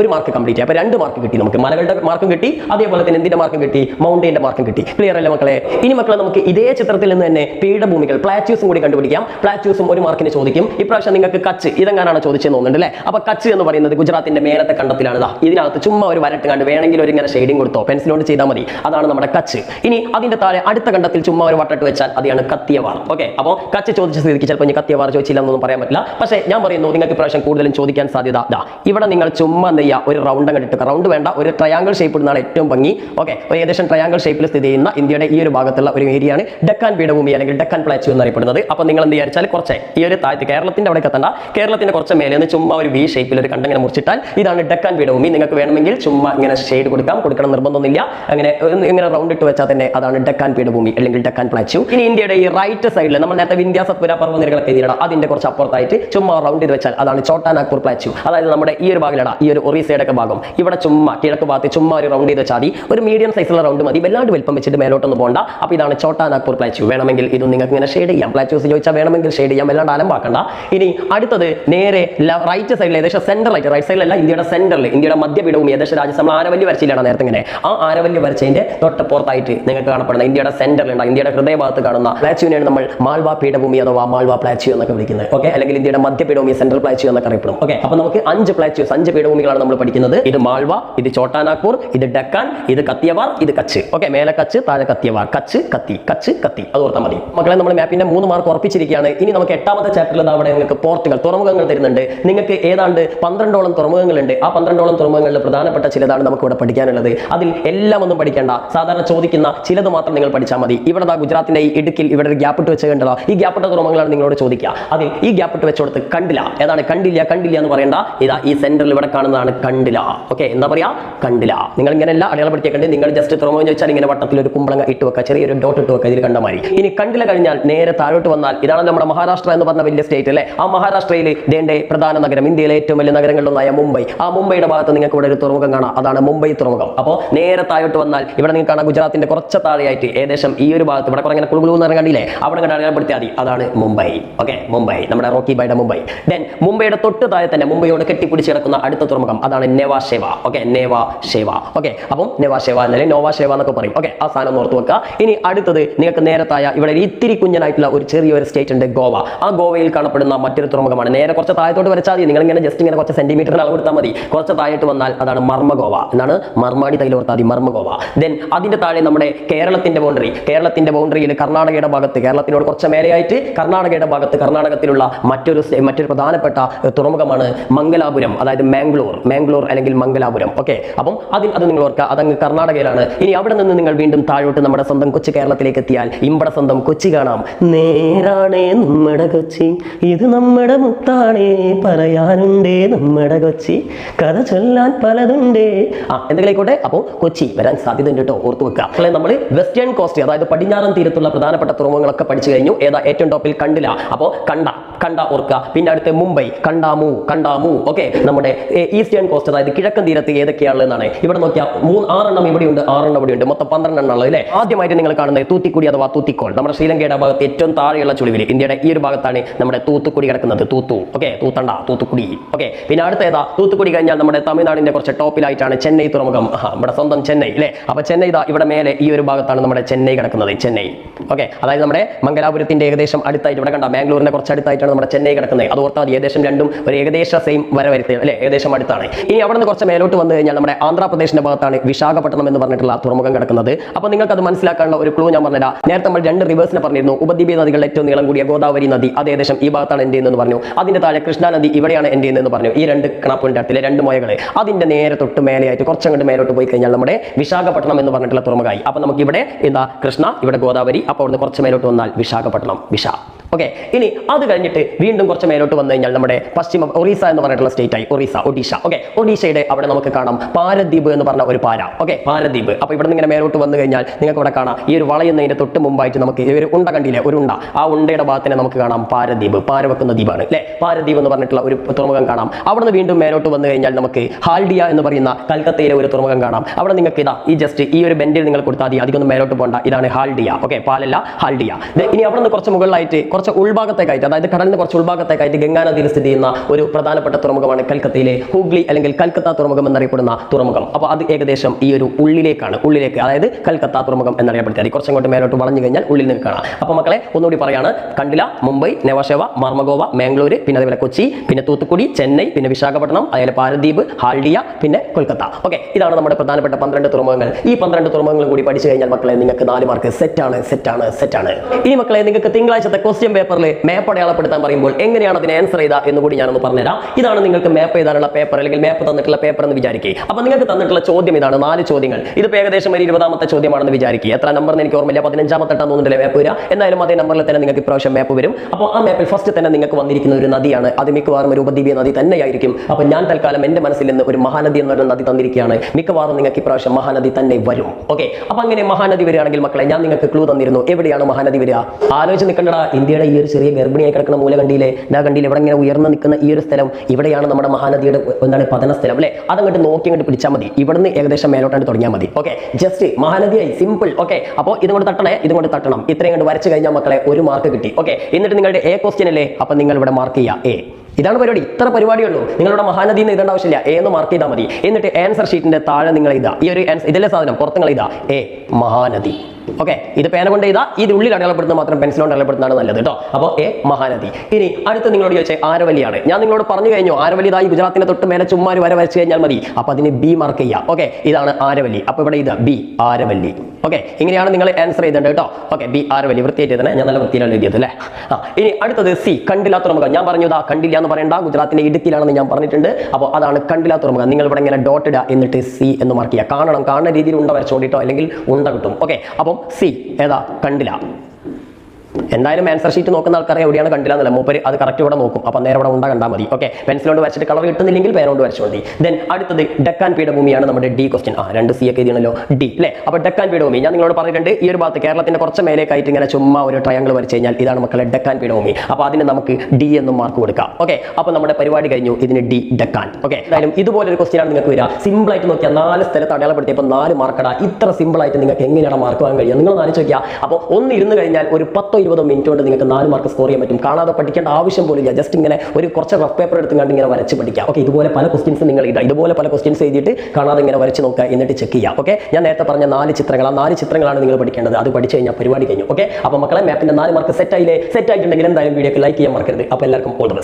ഒരു മാർക്ക് കംപ്ലീറ്റ് ചെയ്യാം. അപ്പൊ രണ്ട് മാർക്ക് കിട്ടി നമുക്ക്. മലകളുടെ മാർക്കും കിട്ടി അതേപോലെ തന്നെ എന്തിന്റെ മാർക്കും കിട്ടി? മൗണ്ടൈന്റെ മാർക്കും കിട്ടി. ക്ലിയർ അല്ലേ മക്കളെ? ഇനി മക്കളെ നമുക്ക് ഇതേ ചിത്രത്തിൽ നിന്ന് തന്നെ പീഠഭൂമികൾ പ്ലാറ്റ്യൂസും കൂടി കണ്ടുപിടിക്കാം. പ്ലാറ്റ്യൂസും ഒരു മാർക്കിന് ചോദിക്കും. ഇപ്രാവശ്യം നിങ്ങൾക്ക് കച്ച് ഇതെങ്ങാനാണ് ചോദിച്ചതെന്ന് തോന്നുന്നുണ്ട് അല്ലേ അപ്പൊ കച്ച് എന്ന് പറയുന്നത് ഗുജറാത്തിന്റെ മേലത്തെ കണ്ടത്തിലാണ് ഇതിനകത്ത് ചുമ്മാ ഒരു വരട്ട് കണ്ട് വേണമെങ്കിൽ ഒരു ഇങ്ങനെ ഷെയ്ഡിങ് കൊടുത്തോ. പെൻസിൽ കൊണ്ട് ചെയ്താൽ മതി. അതാണ് നമ്മുടെ കച്ച്. ഇനി അതിന്റെ താഴെ അടുത്ത കണ്ടത്തിൽ ചുമ്മാ ഒരു വട്ടട്ട് വെച്ചാൽ അതാണ് കത്തിയവാർ. ഓക്കെ അപ്പോൾ കച്ച് ചോദിച്ച സ്ഥിതിക്ക് ചിലപ്പോൾ ഇനി കത്തിയവാർ ചോദിച്ചില്ല എന്നൊന്നും പറയാൻ പറ്റില്ല. പക്ഷേ ഞാൻ പറയുന്നു നിങ്ങൾക്ക് പ്രാവശ്യം കൂടുതലും ചോദിക്കാൻ സാധ്യത ദാ. ഇവിടെ നിങ്ങൾ ചുമ്മാ എന്ത് ചെയ്യുക? ഒരു റൗണ്ട് കണ്ടിട്ട് റൗണ്ട് വേണ്ട. ഒരു ട്രയാങ്കിൾ ഷേപ്പ് ഇടുന്നതാണ് ഏറ്റവും ഭംഗി. ഓക്കെ ഒരു ഏകദേശം ട്രയാങ്കിൾ ഷേപ്പിൽ സ്ഥിതി ചെയ്യുന്ന ഇന്ത്യയുടെ ഈ ഒരു ഭാഗത്തുള്ള ഒരു ഏരിയയാണ് ഡക്കാൻ പീഠഭൂമി അല്ലെങ്കിൽ ഡക്കാൻ പ്ലാച്ചു എന്നറിയപ്പെടുന്നത്. അപ്പോൾ നിങ്ങൾ എന്ത് വിചാരിച്ചാൽ കുറച്ച്. ഈ ഒരു താഴത്ത് കേരളത്തിന്റെ അവിടെ എത്തണ്ട കേരളത്തിന്റെ കുറച്ച് മേലെ നിന്ന് ചുമ്മാ ഒരു വി ഷേപ്പിൽ ഒരു കണ്ടങ്ങനെ മുറിച്ചിട്ടാൽ ഇതാണ് ഡക്കാൻ പീഠഭൂമി നിങ്ങൾക്ക് വേണമെങ്കിൽ ചുമ്മാ ഇങ്ങനെ ഷെയ്ഡ് കൊടുക്കാം. കൊടുക്കണം നിർബന്ധമൊന്നുമില്ല. അങ്ങനെ ഇങ്ങനെ റൗണ്ട് ഇട്ട് വെച്ചാൽ തന്നെ അതാണ് ഡക്കാൻ പീഠഭൂമി അല്ലെങ്കിൽ ഡക്കാൻ പ്ലാച്ചു ഇനി ഇന്ത്യയുടെ ഈ റൈറ്റ് സൈഡിൽ നമ്മൾ നേരത്തെ വിന്ധ്യ സത്പുര പർവനിരകളൊക്കെ എഴുതിയിടാം അതിന്റെ കുറച്ച് അപ്പുറത്തായിട്ട് ചുമ്മാ റൗണ്ട് ചെയ്ത് വെച്ചാൽ അതാണ് ചോട്ടാ നാഗ്പൂർ പ്ലാച്ചു അതായത് നമ്മുടെ ഈ ഒരു ഭാഗം ഈ ഒരു ഒറീസയുടെ ഭാഗം. ഇവിടെ ചുമ്മാ കിഴക്ക് ഭാഗത്ത് ചുമ്മാ ഒരു റൗണ്ട് ചെയ്ത് വെച്ചാൽ മതി. ഒരു മീഡിയം സൈസുള്ള റൗണ്ട് മതി. വല്ലാണ്ട് വലിപ്പം വെച്ചിട്ട് മേലോട്ടൊന്നും പോകണ്ട അപ്പോൾ ഇതാണ് ചോട്ടാ നാഗ്പൂർ പ്ലാച്ചു വേണമെങ്കിൽ ഇത് നിങ്ങൾക്ക് ഇങ്ങനെ ഷെയ്ഡ് ചെയ്യാം. പ്ലാച്ചൂസ് ചോദിച്ചാൽ വേണമെങ്കിൽ ഷെയ്ഡ് ചെയ്യാം. വല്ലാണ്ട് അലമ്പാക്കണ്ട ഇനി അടുത്തത് നേരെ റൈറ്റ് സൈഡിൽ ഏകദേശം സെന്ററിലായിട്ട് റൈറ്റ് സൈഡിലല്ല ഇന്ത്യയുടെ സെന്ററിൽ ഇന്ത്യയുടെ മധ്യപീഠവും ഏകദേശം രാജ്യം നമ്മൾ ആരവല്ലി വരച്ചിലാണ് നേരത്തെ ഇങ്ങനെ. ആ ആരവല്ലി വരച്ചതിന്റെ തൊട്ടപ്പുറത്തായിട്ട് നിങ്ങൾക്ക് കാണപ്പെടുന്ന ഇന്ത്യയുടെ സെന്ററിൽ ഉണ്ട് ഇന്ത്യയുടെ ഹൃദയഭാഗത്ത് കാണുന്ന പ്ലാച്ചുവിനെയാണ് നമ്മൾ മാൾവ പീഠഭൂമി അഥവാ മാൾവ പ്ലാച്ചു എന്നൊക്കെ വിളിക്കുന്നത്. ഓക്കെ അല്ലെങ്കിൽ ഇന്ത്യയുടെ മധ്യപീഠഭൂമി സെൻട്രൽ പ്ലാച്ചു എന്നൊക്കെ അറിയപ്പെടും. ഓക്കെ അപ്പോൾ നമുക്ക് അഞ്ച് പ്ലാച്ചു അഞ്ച് പീഠഭൂമികളാണ് നമ്മൾ പഠിക്കുന്നത്. ഇത് മാൾവ ഇത് ചോട്ടാനാഗ്പൂർ ഇത് ഡക്കാൻ ഇത് കത്തിയവാർ ഇത് കച്ച്. ഓക്കെ മേലെ കച്ച് താഴെ കത്തിയവാർ. കച്ച് കത്തി കച്ച് കത്തി. അത് ഓർത്താൽ മതി. മക്കളെ നമ്മൾ മാപ്പിന്റെ മൂന്ന് മാർക്ക് ഉറപ്പിച്ചിരിക്കുകയാണ്. ഇനി നമുക്ക് എട്ടാമത്തെ ചാപ്റ്ററിൽ അവിടെ നിങ്ങൾക്ക് പോർട്ടുകൾ തുറമുഖങ്ങൾ തരുന്നുണ്ട്. നിങ്ങൾക്ക് ഏതാണ്ട് പന്ത്രണ്ടോളം തുറമുഖങ്ങളുണ്ട്. ആ പന്ത്രണ്ടോളം തുറമുഖങ്ങളിൽ പ്രധാനപ്പെട്ട ചിലതാണ് നമുക്ക് ഇവിടെ പഠിക്കാനുള്ളത്. അതിൽ എല്ലാം ഒന്നും പഠിക്കേണ്ട. സാധാരണ ചോദിക്കുന്ന ചിലത് മാത്രം നിങ്ങൾ പഠിച്ചാൽ മതി. ഇവിടെ ഗുജറാത്തിന്റെ ഈ ഇടുക്കിൽ ഇവിടെ ഒരു ഗ്യാപ്പ് ഇട്ട് വെച്ച് കണ്ടതാ ഈ ഗ്യാപ്പ് ഇട്ട തുറമുഖങ്ങളാണ് നിങ്ങളോട് ചോദിക്കുക. അതിൽ ഈ ഗ്യാപ്പ് ഇട്ട് വെച്ചോടത്ത് കണ്ടില്ല. ഏതാണ്? കണ്ടില്ല കണ്ടില്ല എന്ന് പറയേണ്ട. ഇതാ ഈ സെന്ററിൽ ഇവിടെ കാണുന്നതാണ് കണ്ടില്ല. ഓക്കെ എന്താ പറയാ? കണ്ടില്ല. നിങ്ങൾ ഇങ്ങനെ ഇങ്ങനെയല്ല അടയാളപ്പെടുത്തിയേക്കണ്ട് നിങ്ങൾ ജസ്റ്റ് തുറമുഖം ചോദിച്ചാൽ ഇങ്ങനെ വട്ടത്തിൽ ഒരു കുമ്പളങ്ങ ഇട്ട് വെക്കുക. ചെറിയൊരു ഡോട്ട് ഇട്ട് വെക്കുക. ഇതിൽ കണ്ട മാതിരി. ഇനി കണ്ടില്ല കഴിഞ്ഞാൽ നേരെ താഴോട്ട് വന്നാൽ ഇതാണ് നമ്മുടെ മഹാരാഷ്ട്ര എന്ന് പറഞ്ഞ വലിയ സ്റ്റേറ്റ് അല്ലേ? ആ മഹാരാഷ്ട്രയിൽ ദേണ്ടേ പ്രധാന നഗരം. ഇന്ത്യയിലെ ഏറ്റവും വലിയ നഗരങ്ങളിലൊന്നായ മുംബൈ. ആ മുംബൈയുടെ ഭാഗത്ത് നിങ്ങൾക്ക് ഇവിടെ ഒരു തുറമുഖം കാണാം. അതാണ് മുംബൈ തുറമുഖം. അപ്പോൾ നേരെ താഴോട്ട് വന്നാൽ ഇവിടെ നിങ്ങൾക്ക് കാണാം ഗുജറാത്തിന്റെ കുറച്ച് താഴെയായിട്ട് ഏകദേശം ഈ ഒരു ഭാഗത്ത് ഇവിടെ കുറെ ഇങ്ങനെ കുളുകുളു എന്ന് കണ്ടില്ലേ? അവിടെ കണ്ട് അടയാളപ്പെടുത്തിയാൽ മതി. അതാണ് മുംബൈ. ഓക്കെ? മുംബൈ. നമ്മുടെ റോക്കി ബൈഡ മുംബൈ. ദെൻ മുംബൈയുടെ തൊട്ട് താഴെ തന്നെ മുംബൈയോട് കെട്ടിപ്പിടിച്ച് കിടക്കുന്ന അടുത്ത തുറമുഖം. അതാണ് നെവാ ഷേവ. ഓക്കെ? നെവാ ഷേവ. ഓക്കെ? അപ്പം നെവാ ഷേവ അല്ലെങ്കിൽ നോവാ ഷേവ എന്നൊക്കെ പറയും. ഓക്കെ? ആ സാധനം ഓർത്ത് വെക്കുക. ഇനി അടുത്തത് നിങ്ങൾക്ക് നേരത്തായ ഇവിടെ ഇത്തിരി കുഞ്ഞനായിട്ടുള്ള ഒരു ചെറിയൊരു സ്റ്റേറ്റ് ഉണ്ട് ഗോവ. ആ ഗോവയിൽ കാണപ്പെടുന്ന മറ്റൊരു തുറമുഖമാണ്. നേരെ കുറച്ച് താഴത്തോട്ട് വരച്ചാൽ മതി. നിങ്ങൾ ഇങ്ങനെ ജസ്റ്റ് ഇങ്ങനെ കുറച്ച് സെന്റിമീറ്റർ അളവ് കൊടുത്താൽ മതി. കുറച്ച് താഴോട്ട് വന്നാൽ അതാണ് മർമ്മഗോവ. എന്നാണ് മർമാടി തൈല കൊടുത്താൽ മതി മർമ്മഗോവ. ദെൻ അതിന്റെ താഴെ നമ്മുടെ കേരളത്തിന്റെ ബൗണ്ടറി കേരളത്തിന്റെ ബൗണ്ടറിയിൽ കർണാടകയുടെ ഭാഗത്ത് കേരളത്തിനോട് കുറച്ച് മേലെയായിട്ട് കർണാടകയുടെ ഭാഗത്ത് കർണാടകത്തിലുള്ള മറ്റൊരു മറ്റൊരു പ്രധാനപ്പെട്ട തുറമുഖമാണ് മംഗലാപുരം. അതായത് മാംഗ്ലൂർ. മാംഗ്ലൂർ അല്ലെങ്കിൽ മംഗലാപുരം. ഓക്കെ അപ്പം അതിൽ അത് നിങ്ങൾ ഓർക്കുക. അതങ്ങ് കർണാടകയിലാണ്. ഇനി അവിടെ നിന്ന് നിങ്ങൾ വീണ്ടും താഴോട്ട് നമ്മുടെ സ്വന്തം കൊച്ചു കേരളത്തിലേക്ക് എത്തിയാൽ ഇമ്പട സ്വന്തം കൊച്ചി കാണാം. നേരാണേ നമ്മുടെ കൊച്ചി. ഇത് നമ്മുടെ മുത്താണേ പറയാനുണ്ടേ നമ്മുടെ കൊച്ചി. കഥ ചൊല്ലാൻ പലതുണ്ടേ. ആ എന്തെങ്കിലും ആയിക്കോട്ടെ? അപ്പോൾ കൊച്ചി വരാൻ സാധ്യതയുണ്ട് കേട്ടോ. ഓർത്ത് വെക്കുക. അല്ലെ നമ്മൾ വെസ്റ്റേൺ കോസ്റ്റ് അതായത് പടിഞ്ഞാറൻ തീരത്തുള്ള പ്രധാനപ്പെട്ട തുറമുഖങ്ങളൊക്കെ പഠിച്ചു കഴിഞ്ഞു. ഏതാ? ഏറ്റവും ടോപ്പിൽ കണ്ടില്ല അപ്പോൾ കണ്ട കണ്ട ഓർക്കുക. പിന്നെ അടുത്ത് മുംബൈ. കണ്ടാമു കണ്ടാമു. ഓക്കെ? നമ്മുടെ ഈസ്റ്റേൺ കോസ്റ്റ് അതായത് കിഴക്കൻ തീരത്ത് ഏതൊക്കെയാണെന്നാണ് ഇവിടെ നോക്കിയാൽ മൂന്ന് ആറെണ്ണം ഇവിടെയുണ്ട് ആറെണ്ണം ഇവിടെയുണ്ട്. മൊത്തം പന്ത്രണ്ടെണ്ണം ഉള്ളത് അല്ലേ? ആദ്യമായിട്ട് നിങ്ങൾ കാണുന്നത് തൂത്തിക്കുടി അഥവാ തൂത്തിക്കോൾ. നമ്മുടെ ശ്രീലങ്കയുടെ ഭാഗത്ത് ഏറ്റവും താഴെയുള്ള ചുളിവിൽ ഇന്ത്യയുടെ ഈ ഒരു ഭാഗത്താണ് നമ്മുടെ തൂത്തുക്കുടി കിടക്കുന്നത്. തൂത്തു. ഓക്കെ? തൂത്തണ്ട. തൂത്തുക്കുടി. ഓക്കെ പിന്നെ അടുത്ത ഏതാ തൂത്തുക്കുടി കഴിഞ്ഞാൽ നമ്മുടെ തമിഴ്നാടിന്റെ കുറച്ച് ടോപ്പിലായിട്ടാണ് ചെന്നൈ തുറമുഖം. നമ്മുടെ സ്വന്തം ചെന്നൈ അല്ലേ അപ്പൊ ചെന്നൈ ഇതാ ഇവിടെ മേലെ ഈ ഒരു ഭാഗത്താണ് നമ്മുടെ ചെന്നൈ കിടക്കുന്നത് ചെന്നൈ. ഓക്കെ അതായത് നമ്മുടെ മംഗലാപുരത്തിന്റെ ഏകദേശം അടുത്തായിട്ട് ഇവിടെ കണ്ട ബാംഗ്ലൂരിന്റെ കുറച്ച് അടുത്തായിട്ടാണ് നമ്മുടെ ചെന്നൈ കിടക്കുന്നത്. അത് ഓർത്താൽ ഏകദേശം രണ്ടും ഒരു ഏകദേശ സെയിം വര വരുത്തി അല്ലെ ഏകദേശം അടുത്താണ്. ഇനി അവിടെ നിന്ന് കുറച്ച് മേലോട്ട് വന്നു കഴിഞ്ഞാൽ നമ്മുടെ ആന്ധ്രാപ്രദേശിന്റെ ഭാഗത്താണ് വിശാഖപട്ടണം എന്ന് പറഞ്ഞിട്ടുള്ള തുറമുഖം കിടക്കുന്നത്. അപ്പോൾ നിങ്ങൾക്ക് അത് മനസ്സിലാക്കാനുള്ള ഒരു ക്ലൂ ഞാൻ പറഞ്ഞുതരാം. നേരത്തെ നമ്മൾ രണ്ട് റിവേഴ്സിനെ പറഞ്ഞിരുന്നു. ഉപദ്വീപ് നദികളിൽ ഏറ്റവും നീളം കൂടിയ ഗോദാവരി നദി അത് ഏകദേശം ഈ ഭാഗത്താണ് എന്ത് ചെയ്യുന്നത് പറഞ്ഞു. അതിന്റെ താഴെ കൃഷ്ണ നദി ഇവിടെയാണ് എന്റെ എന്ന് പറഞ്ഞു. ഈ രണ്ട് കണപ്പിന്റെ അടുത്തിലെ രണ്ട് മുയകളെ അതിന്റെ നേരെ തൊട്ട് മേലെയായിട്ട് കുറച്ചങ്ങോട്ട് മേലോട്ട് പോയി കഴിഞ്ഞാൽ നമ്മുടെ വിശാഖപട്ടണം എന്ന് പറഞ്ഞിട്ടുള്ള തുറമുഖമായി. അപ്പോൾ നമുക്ക് ഇവിടെ എന്താ കൃഷ്ണ ഇവിടെ ഗോദാവരി അപ്പോൾ അവിടുന്ന് കുറച്ച് മേലോട്ട് വന്നാൽ വിശാഖപട്ടണം വിശ. ഓക്കെ ഇനി അത് കഴിഞ്ഞിട്ട് വീണ്ടും കുറച്ച് മേലോട്ട് വന്നു കഴിഞ്ഞാൽ നമ്മുടെ പശ്ചിമ ഒറീസ എന്ന് പറഞ്ഞിട്ടുള്ള സ്റ്റേറ്റ് ആയി ഒറീസ ഒഡീഷ. ഓക്കെ ഒഡീഷയുടെ അവിടെ നമുക്ക് കാണാം പാരദ്വീപ് എന്ന് പറഞ്ഞ ഒരു പാര. ഓക്കെ പാരദ്വീപ്. അപ്പൊ ഇവിടെ നിന്ന് ഇങ്ങനെ മേലോട്ട് വന്നു കഴിഞ്ഞാൽ നിങ്ങൾക്ക് ഇവിടെ കാണാം ഈ ഒരു വളയുന്നതിന്റെ തൊട്ട് മുമ്പായിട്ട് നമുക്ക് ഈ ഒരു ഉണ്ട കണ്ടില്ലേ ഒരു ഉണ്ട. ആ ഉണ്ടയുടെ ഭാഗത്തിനെ നമുക്ക് കാണാം പാരദ്വീപ് പാര വെക്കുന്ന ദ്വീപാണ് അല്ലെ? പാരദ്വീപ് എന്ന് പറഞ്ഞിട്ടുള്ള ഒരു തുറമുഖം കാണാം. അവിടെ നിന്ന് വീണ്ടും മേലോട്ട് വന്നു കഴിഞ്ഞാൽ നമുക്ക് ഹാൽഡിയ എന്ന് പറയുന്ന കൽക്കത്തയിലെ ഒരു തുറമുഖം കാണാം. അവിടെ നിങ്ങൾക്ക് ഇതാ ഈ ജസ്റ്റ് ഈ ഒരു ബെൻഡിൽ നിങ്ങൾ കൊടുത്താൽ മതി അധികം മേലോട്ട് പോകണ്ട ഇതാണ് ഹാൽഡിയ. ഓക്കെ പാലല്ല ഹാൽഡിയ. ഇനി അവിടെ നിന്ന് കുറച്ച് മുകളിലായിട്ട് കുറച്ച് ഉൾഭാഗത്തേക്കായിട്ട് അതായത് കടലിന്റെ കുറച്ച് ഉൾഭാഗത്തേക്കായിട്ട് ഗംഗാ നദിയിൽ സ്ഥിതി ചെയ്യുന്ന ഒരു പ്രധാനപ്പെട്ട തുറമുഖമാണ് കൽക്കത്തയിലെ ഹൂഗ്ലി അല്ലെങ്കിൽ കൽക്കത്ത തുറമുഖം എന്നറിയപ്പെടുന്ന തുറമുഖം. അപ്പോൾ അത് ഏകദേശം ഈ ഒരു ഉള്ളിലേക്കാണ്. ഉള്ളിലേക്ക് അതായത് കൽക്കത്ത തുറമുഖം എന്നറിയപ്പെടുത്തി കുറച്ചങ്ങോട്ട് മേലോട്ട് വളഞ്ഞു കഴിഞ്ഞാൽ ഉള്ളിൽ നിന്ന് കാണാം. അപ്പോൾ മക്കളെ ഒന്നുകൂടി പറയാണ്. കണ്ടില മുംബൈ നെവാഷേവ മർമഗോവ മാംഗ്ലൂർ പിന്നെ അതേപോലെ കൊച്ചി പിന്നെ തൂത്തുക്കുടി ചെന്നൈ പിന്നെ വിശാഖപട്ടണം അതേപോലെ പാരദ്വീപ് ഹാൽഡിയ പിന്നെ കൊൽക്കത്ത. ഓക്കെ ഇതാണ് നമ്മുടെ പ്രധാനപ്പെട്ട പന്ത്രണ്ട് തുറമുഖങ്ങൾ. ഈ പന്ത്രണ്ട് തുറമുഖങ്ങൾ കൂടി പഠിച്ചു കഴിഞ്ഞാൽ മക്കളെ നിങ്ങൾക്ക് നാല് മാർക്ക് സെറ്റാണ് സെറ്റാണ് സെറ്റാണ് ഇനി മക്കളെ നിങ്ങൾക്ക് തിങ്കളാഴ്ചത്തെ ക്വസ്റ്റ്യൻ പേപ്പറിൽ മാപ്പ് അടയാളപ്പെടുത്താൻ പറയുമ്പോൾ എങ്ങനെയാണ് അതിന് ആൻസർ ചെയ്ത എന്ന് കൂടി ഞാനൊന്ന് പറഞ്ഞുതരാം. ഇതാണ് നിങ്ങൾക്ക് മാപ്പ് ചെയ്താനുള്ള പേപ്പർ അല്ലെങ്കിൽ മാപ്പ് തന്നിട്ടുള്ള പേപ്പർ എന്ന് വിചാരിക്കുക അപ്പൊ നിങ്ങൾക്ക് തന്നിട്ടുള്ള ചോദ്യം ഇതാണ് നാല് ചോദ്യങ്ങൾ. ഇതിപ്പോൾ ഏകദേശം ഒരു ഇരുപതാമത്തെ ചോദ്യമാണെന്ന് വിചാരിക്കുക എത്ര നമ്പർ എനിക്ക് ഓർമ്മയില്ല. പതിനഞ്ചാമത്തെ എട്ടാം തോന്നുന്നില്ല മാപ്പ് വരിക. എന്തായാലും അതേ നമ്പറിൽ തന്നെ നിങ്ങൾക്ക് ഇപ്രാവശ്യം മാപ്പ് വരും. അപ്പോൾ ആ മാപ്പിൽ ഫസ്റ്റ് തന്നെ നിങ്ങൾക്ക് വന്നിരിക്കുന്ന ഒരു നദിയാണ്. അത് മിക്കവാറും ഒരു ഉപദ്വീപീയ നദി തന്നെയായിരിക്കും. അപ്പോൾ ഞാൻ തൽക്കാലം എന്റെ മനസ്സിൽ നിന്ന് ഒരു മഹാനദി എന്ന് പറയുന്ന നദി തന്നിരിക്കുകയാണ്. മിക്കവാറും നിങ്ങൾക്ക് ഇപ്രാവശ്യം മഹാനദി തന്നെ വരും. ഓക്കെ അപ്പൊ അങ്ങനെ മഹാനദി വരികയാണെങ്കിൽ മക്കളെ ഞാൻ നിങ്ങൾക്ക് ക്ലൂ തന്നിരുന്നു. എവിടെയാണ് മഹാനദി വരിക? ആലോചിച്ച് നിൽക്കണ്ടടാ. ഇന്ത്യയുടെ ഈ ഒരു ചെറിയ ഗർഭിണിയായി കിടക്കുന്ന മൂല കണ്ടിയിലെ ഇതാ കണ്ടിയിലെ ഇവിടെ ഇങ്ങനെ ഉയർന്നു നിൽക്കുന്ന ഈ ഒരു സ്ഥലം ഇവിടെയാണ് നമ്മുടെ മഹാനദിയുടെ എന്താണ് പതന സ്ഥലം അല്ലെ? അതങ്ങോട്ട് നോക്കി അങ്ങോട്ട് പിടിച്ചാൽ മതി. ഇവിടുന്ന് ഏകദേശം മേലോട്ടാണ് തുടങ്ങിയാൽ മതി. ഓക്കെ ജസ്റ്റ് മഹാനദിയായി സിമ്പിൾ ഓക്കെ അപ്പോൾ ഇതുകൊണ്ട് തട്ടണേ ഇതുകൊണ്ട് തട്ടണം. ഇത്രയും കൊണ്ട് വരച്ച് കഴിഞ്ഞാൽ മക്കളെ ഒരു മാർക്ക് കിട്ടി. ഓക്കെ എന്നിട്ട് നിങ്ങളുടെ എ ക്വസ്റ്റ്യൻ അല്ലേ? അപ്പം നിങ്ങൾ ഇവിടെ മാർക്ക് ചെയ്യുക എ ഇതാണ് പരിപാടി. ഇത്ര പരിപാടിയുള്ളൂ. നിങ്ങളുടെ മഹാനദി എന്ന് എഴുതേണ്ട ആവശ്യമില്ല. എ എന്ന് മാർക്ക് ചെയ്താൽ മതി. എന്നിട്ട് ആൻസർ ഷീറ്റിന്റെ താഴെ നിങ്ങൾ ഇതാ ഈ ഒരു ഇതിലെ സാധനം പുറത്തുങ്ങൾ ഇതാ എ മഹാനദി. ഓക്കെ ഇത് പേന കൊണ്ട് ചെയ്താൽ ഉള്ളിൽ അടയാളപ്പെടുന്നത് മാത്രം പെൻസിൽ കൊണ്ട് അടയാളപ്പെടുന്നതാണ് നല്ലത് കേട്ടോ. അപ്പോൾ എ മഹാനദി. ഇനി അടുത്ത് നിങ്ങളോട് ചോദിച്ചാൽ ആരവലിയാണ്? ഞാൻ നിങ്ങളോട് പറഞ്ഞു കഴിഞ്ഞു ആരവലിതായി ഇതായി ഗുജറാത്തിന്റെ തൊട്ട് മേലെ ചുമ്മാര് വര വരച്ച് കഴിഞ്ഞാൽ മതി. അപ്പൊ അതിന് ബി മാർക്ക് ചെയ്യുക ഓക്കെ ഇതാണ് ആരവല്ലി അപ്പോൾ ഇവിടെ ഇത് ബി ആരവല്ലി ഓക്കെ ഇങ്ങനെയാണ് നിങ്ങൾ ആൻസർ ചെയ്തിട്ടുണ്ട് കേട്ടോ. ഓക്കെ ബി ആരവല്ലി വൃത്തിയായിട്ട് തന്നെ ഞാൻ നല്ല വൃത്തിയിലാണ് എഴുതിയത് അല്ലേ? ആ ഇനി അടുത്തത് സി കണ്ടില്ല തുറമുഖം. ഞാൻ പറഞ്ഞു ഇതാ കണ്ടില്ല എന്ന് പറയണ്ട. ഗുജറാത്തിന്റെ ഇടുക്കിയിലാണെന്ന് ഞാൻ പറഞ്ഞിട്ടുണ്ട്. അപ്പോൾ അതാണ് കണ്ടില്ല തുറമുഖം. നിങ്ങൾ ഇവിടെ ഇങ്ങനെ ഡോട്ട് ഇടുക എന്നിട്ട് സി എന്ന് മാർക്ക് ചെയ്യുക കാണണം. കാണുന്ന രീതിയിൽ ഉണ്ട വരച്ചോണ്ടിട്ടോ അല്ലെങ്കിൽ ഉണ്ട കിട്ടും. ഓക്കെ അപ്പം സി ഏതാ? കണ്ടില്ല. എന്തായാലും ആൻസർ ഷീറ്റ് നോക്കുന്ന ആൾക്കാരെ എവിടെയാണ് കണ്ടില്ല മൂപ്പര് അത് കറക്റ്റ് ഇവിടെ നോക്കും. അപ്പം നേരെ ഇവിടെ ഉണ്ടാ കണ്ടാൽ മതി. ഓക്കെ പെൻസിൽ കൊണ്ട് വരച്ചിട്ട് കളർ കിട്ടുന്നില്ലെങ്കിൽ പേന കൊണ്ട് വരച്ചു മതി. ദെൻ അടുത്തത് ഡക്കാൻ പീഠഭൂമിയാണ് നമ്മുടെ ഡി ക്വസ്റ്റ്യൻ ആ രണ്ട് സി ഒക്കെ എഴുതിയാണല്ലോ ഡി അല്ലേ അപ്പോൾ ഡക്കാൻ പീഠഭൂമി. ഞാൻ നിങ്ങളോട് പറഞ്ഞിട്ടുണ്ട് ഈ ഒരു ഭാഗത്ത് കേരളത്തിന്റെ കുറച്ച് മേലേക്കായിട്ട് ഇങ്ങനെ ചുമ്മാ ഒരു ട്രയാങ്കിൾ വരച്ച് കഴിഞ്ഞാൽ ഇതാണ് മക്കളെ ഡക്കാൻ പീഠഭൂമി. അപ്പോൾ അതിന് നമുക്ക് ഡി എന്നും മാർക്ക് കൊടുക്കാം. ഓക്കെ അപ്പോൾ നമ്മുടെ പരിപാടി കഴിഞ്ഞു. ഇതിന് ഡി ഡക്കാൻ. ഓക്കെ എന്തായാലും ഇതുപോലെ ഒരു ക്വസ്റ്റ്യൻ ആണ് നിങ്ങൾക്ക് വരിക. സിമ്പിൾ ആയിട്ട് നോക്കിയാൽ നാല് സ്ഥലത്ത് അടയാളപ്പെടുത്തിയപ്പോൾ നാല് മാർക്കടാ ഇത്ര സിമ്പിൾ ആയിട്ട് നിങ്ങൾക്ക് എങ്ങനെയാണ് മാർക്ക് വാങ്ങാൻ കഴിയുക? നിങ്ങൾ ആലോചിച്ച് നോക്കിയാൽ അപ്പോൾ ഒന്ന് ഇരുന്ന് കഴിഞ്ഞാൽ ഒരു പത്തോ ഇരുപതോ മിനിറ്റ് കൊണ്ട് നിങ്ങൾക്ക് നാല് മാർക്ക് സ്കോർ ചെയ്യാൻ പറ്റും. കാണാതെ പഠിക്കേണ്ട ആവശ്യം പോലും ഇല്ല. ജസ്റ്റ് ഇങ്ങനെ ഒരു കുറച്ച് റഫ് പേപ്പർ എടുത്തുകൊണ്ട് ഇങ്ങനെ വരച്ച് പഠിക്കാം. ഓക്കെ ഇതുപോലെ പല ക്വസ്റ്റ്യൻസ് നിങ്ങൾ ഇടാം. ഇതുപോലെ പല ക്വസ്റ്റ്യൻസ് എഴുതിയിട്ട് കാണാതെ ഇങ്ങനെ വരച്ച് നോക്കുക എന്നിട്ട് ചെക്ക് ചെയ്യാം. ഓക്കെ ഞാൻ നേരത്തെ പറഞ്ഞ നാല് ചിത്രങ്ങൾ ആ നാല് ചിത്രങ്ങളാണ് നിങ്ങൾ പഠിക്കേണ്ടത്. അത് പഠിച്ചു കഴിഞ്ഞാൽ പരിപാടി കഴിഞ്ഞു. ഓക്കെ അപ്പോൾ മക്കളെ മാപ്പിന്റെ നാല് മാർക്ക് സെറ്റ് ആയില്ലേ? സെറ്റ് ആയിട്ടുണ്ടെങ്കിൽ എന്തായാലും വീഡിയോക്ക് ലൈക്ക് ചെയ്യാൻ മറക്കരുത്. അപ്പോൾ എല്ലാവർക്കും ഓൾ ദ ബെസ്റ്റ്